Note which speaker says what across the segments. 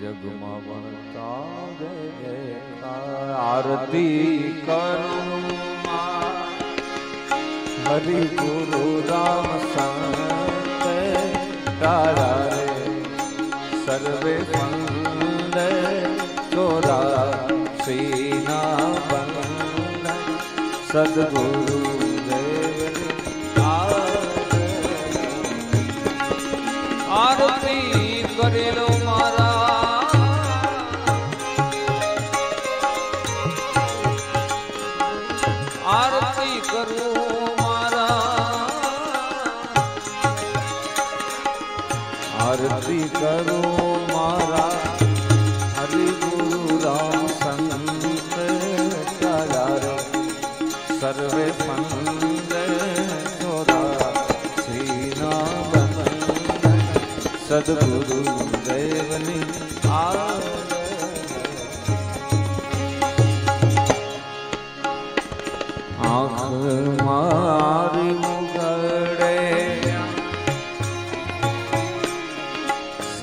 Speaker 1: जगमवता आरती करूँ हरि गुरु राम संत तारा रे सर्वे मंद तोरा सीना बंद सदगुरु आरती करेलो मार સદગુરુ દેવની આરતી આંખ મારી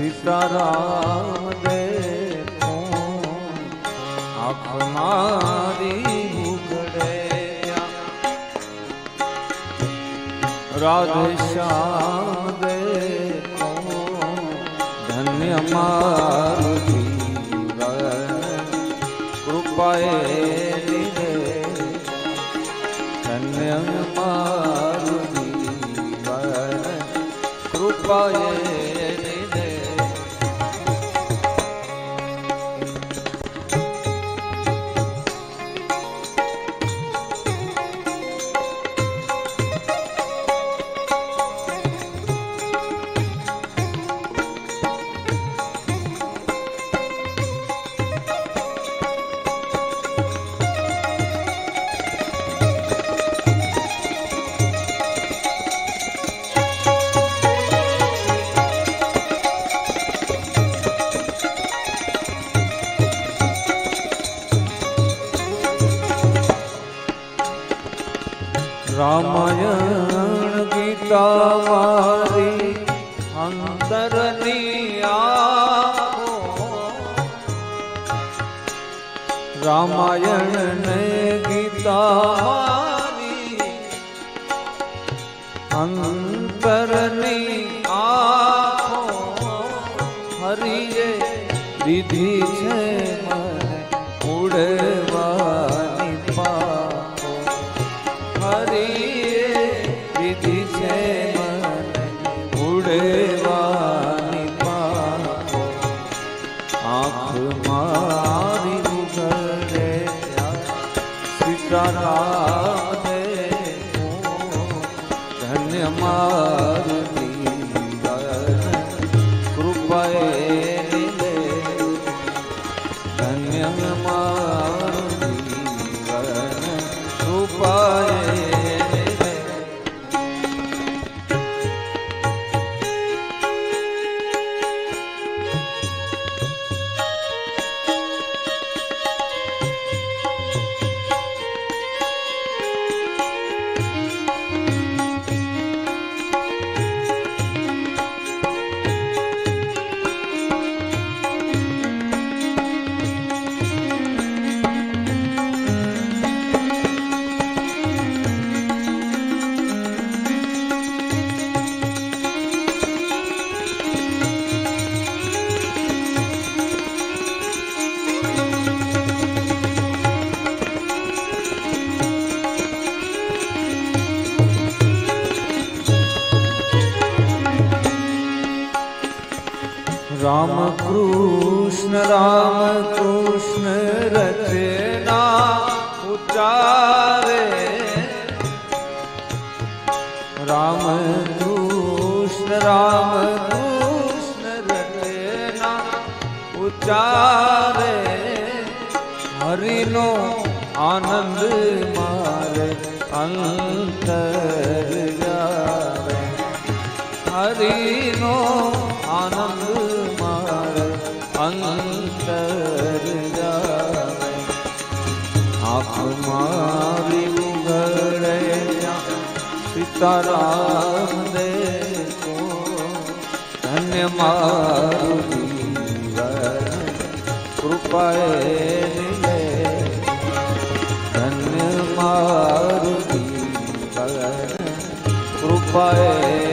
Speaker 1: सीताराम देखो आप मारी देखो धन्य मारू जीवन धन्य मारू जीवन रामायण गीता मारी अंतरनिया रामायण ने गीता मारी अंतरनी हरिये विधि छे। राधा पुकारे। राम कृष्ण राम कृष्ण रचना उचारे। हरिनो आनंद मारे अंतर हरिनो आनंद સીતારામ દેખો ધન્ય મારું જીવન. કૃપાએ નિલે ધન્ય મારું જીવન. કૃપાએ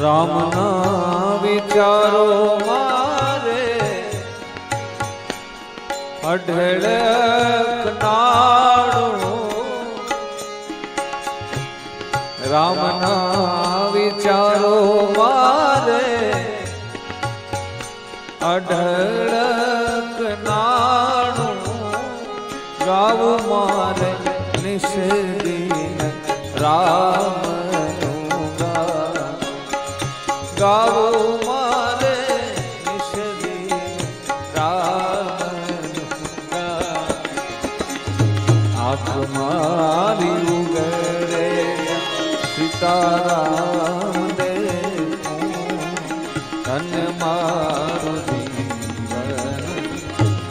Speaker 1: રામના વિચારો મારે. અઢળક રામના વિચારો મારે. અઢળક નાણું ગાવું મારે નિષદીન રામનું આંખ મારી ઉગરે સીતારામ દે ધન મારું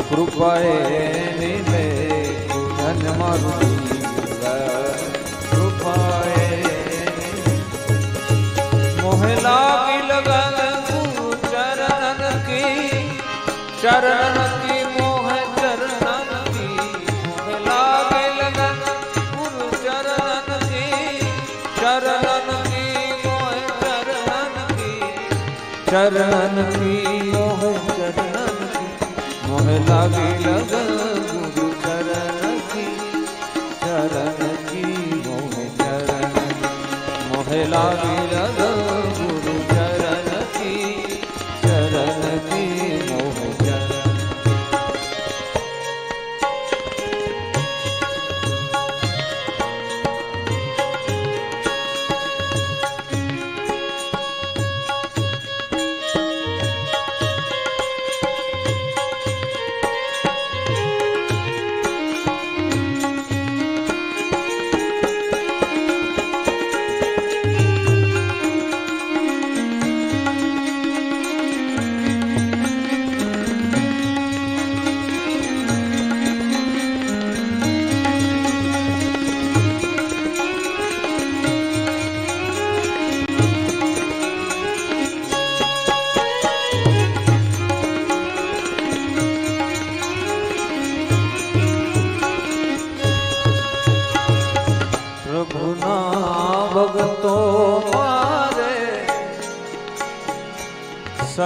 Speaker 1: કૃપાએ ધન્ય મારું ચરણ કી મોહ ચરણ કી મોહ લાગે લગન ગુરુ ચરણ કી ચરણ કી મોહ ચરણ મોહ લાગે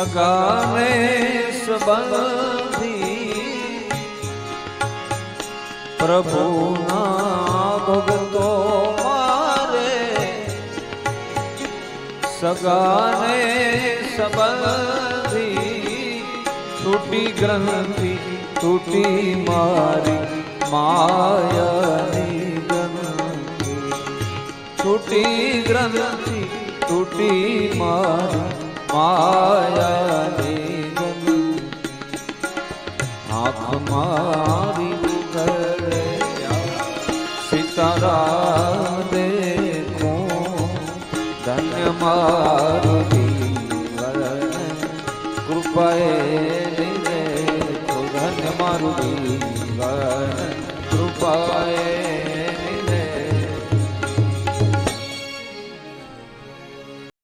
Speaker 1: गाने सबंधी। प्रभु ना भगतो मारे। सगाने सबंधी। टूटी ग्रंथि, टूटी मारी, माया टूटी ग्रंथि, टूटी मारी માયા ને આંખ મારી ગળે સીતારા દેખો. ધન્યવાદ